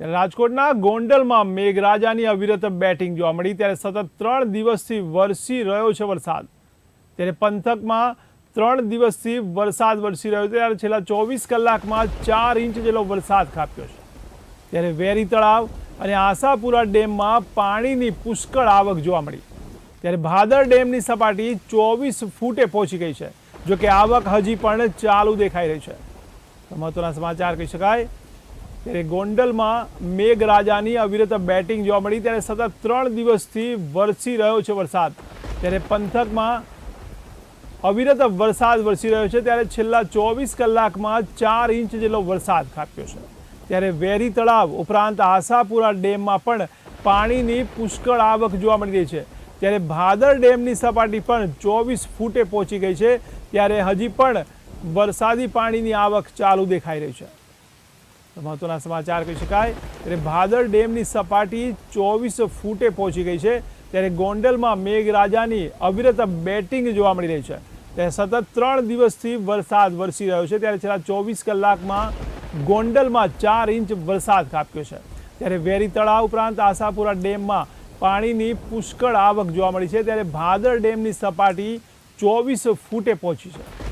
ત્યારે રાજકોટના ગોંડલમાં મેઘરાજાની અવિરત બેટિંગ જોવા મળી. ત્યારે સતત ત્રણ દિવસથી વરસી રહ્યો છે વરસાદ. ત્યારે પંથકમાં ત્રણ દિવસથી વરસાદ વરસી રહ્યો છે. ત્યારે છેલ્લા ચોવીસ કલાકમાં ચાર ઇંચ જેટલો વરસાદ ખાપ્યો છે. ત્યારે વેરી તળાવ અને આશાપુરા ડેમમાં પાણીની પુષ્કળ આવક જોવા મળી. ત્યારે ભાદર ડેમની સપાટી ચોવીસ ફૂટે પહોંચી ગઈ છે, જોકે આવક હજી પણ ચાલુ દેખાઈ રહી છે. મહત્વના સમાચાર કહી શકાય ત્યારે ગોંડલમાં મેઘરાજાની અવિરત બેટિંગ જોવા મળી. ત્યારે સતત ત્રણ દિવસથી વરસી રહ્યો છે વરસાદ. ત્યારે પંથકમાં અવિરત વરસાદ વરસી રહ્યો છે. ત્યારે છેલ્લા ચોવીસ કલાકમાં ચાર ઇંચ જેટલો વરસાદ ખાપ્યો છે. ત્યારે વેરી તળાવ ઉપરાંત આશાપુરા ડેમમાં પણ પાણીની પુષ્કળ આવક જોવા મળી રહી છે. ત્યારે ભાદર ડેમની સપાટી પણ ચોવીસ ફૂટે પહોંચી ગઈ છે. ત્યારે હજી પણ વરસાદી પાણીની આવક ચાલુ દેખાઈ રહી છે. મહત્વના સમાચાર કહી શકાય. ત્યારે ભાદર ડેમની સપાટી ચોવીસ ફૂટે પહોંચી ગઈ છે. ત્યારે ગોંડલમાં મેઘરાજાની અવિરત બેટિંગ જોવા મળી રહી છે. ત્યારે સતત ત્રણ દિવસથી વરસાદ વરસી રહ્યો છે. ત્યારે છેલ્લા ચોવીસ કલાકમાં ગોંડલમાં ચાર ઇંચ વરસાદ ખાબક્યો છે. ત્યારે વેરી તળાવ ઉપરાંત આશાપુરા ડેમમાં પાણીની પુષ્કળ આવક જોવા મળી છે. ત્યારે ભાદર ડેમની સપાટી ચોવીસ ફૂટે પહોંચી છે.